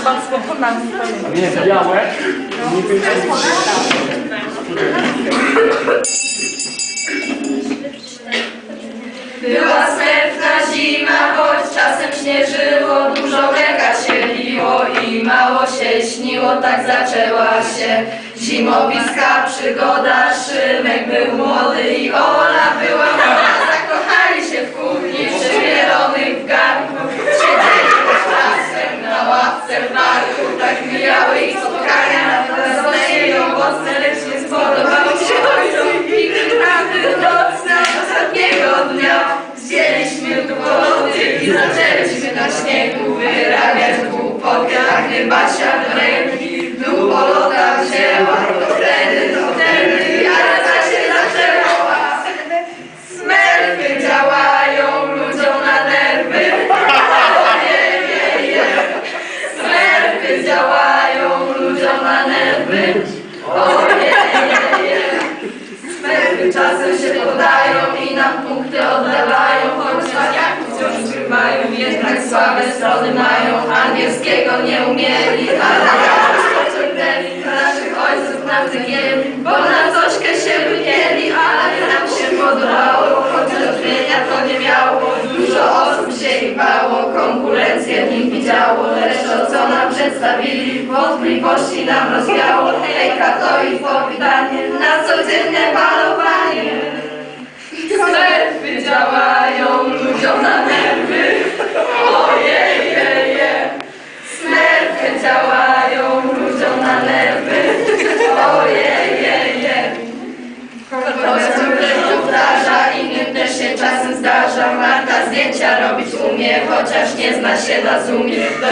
chyba mi to nie. Nie, białe. Była smętna zima, choć czasem śnieżyło, dużo mleka się liło i mało się śniło, tak zaczęła się zimowiska przygoda. Szymek był młody mijały ich spotkania, na zaleje owocne, lecz nie się ojcom i wyprawy nocne ostatniego dnia. Wzięliśmy długoty i zaczęliśmy na śniegu Ojej, Smerfy czasem się podają i nam punkty oddawają, choć maniaków wciąż trzymają, jednak słabe strony mają. Angielskiego nie umieli, ale osób się ich bało, konkurencję w nich widziało, lecz to co nam przedstawili, wątpliwości nam rozwiało. Hejka to ich powitanie, na codzienne balowanie. Zdjęcia robić umie, chociaż nie zna się na zoomie. Do